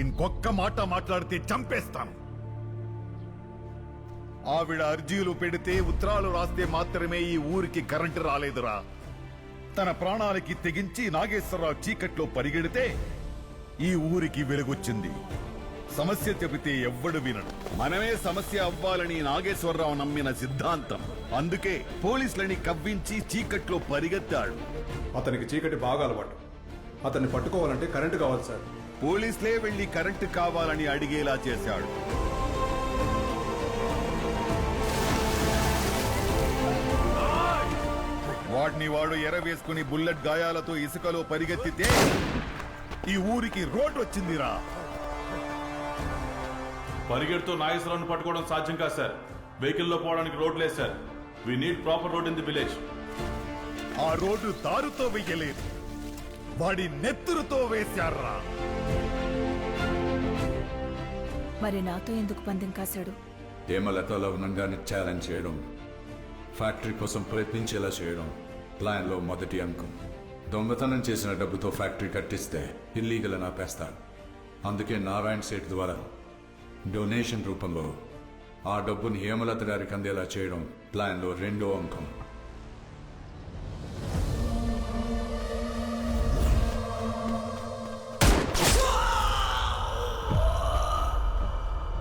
ఇంకొక్క మాట మాట్లాడితే చంపేస్తాను. ఆవిడ అర్జీలు పెడితే ఉత్తరాలు రాస్తే మాత్రమే ఈ ఊరికి కరెంటు రాలేదురా. తన ప్రాణాలకి తెగించి నాగేశ్వరరావు చీకట్లో పరిగెడితే ఈ ఊరికి వెలుగొచ్చింది. సమస్య చెబితే ఎవ్వడు వినడు. మనమే సమస్య అవ్వాలని నాగేశ్వరరావు నమ్మిన సిద్ధాంతం. అందుకే పోలీసులని కవ్వించి చీకట్లో పరిగెత్తాడు. అతనికి చీకటి బాగా అలవాటు. అతన్ని పట్టుకోవాలంటే కరెంటు కావాలి సార్. పోలీసులే వెళ్ళి కరెంటు కావాలని అడిగేలా చేశాడు. వాడిని వాడు ఎరవేసుకుని బుల్లెట్ గాయాలతో ఇసుకలో పరిగెత్తితే ఈ ఊరికి రోడ్ వచ్చిందిరా. పరిగెడుతూ నాగేశ్వరరావును పట్టుకోవడం సాధ్యం కాదు సార్. వెహికల్లో పోవడానికి రోడ్ లేదు sir. We need proper road in the village ఆ రోడ్డు దారుతో వెయ్యలేదు. వాడి నెత్తురుతో వేశారా మరి నాతో ఎందుకు పందెం కాశాడు? హేమలత లగ్నంగాన్ని ఛాలెంజ్ చేయడం ఫ్యాక్టరీ కోసం ప్రయత్నించేలా చేయడం ప్లాన్లో మొదటి అంకం. దొంగతనం చేసిన డబ్బుతో ఫ్యాక్టరీ కట్టిస్తే ఇల్లీగల్ అని ఆపేస్తాడు. అందుకే నారాయణ సేట్ ద్వారా డొనేషన్ రూపంలో ఆ డబ్బుని హేమలత గారికి అందేలా చేయడం ప్లాన్లో రెండో అంకం.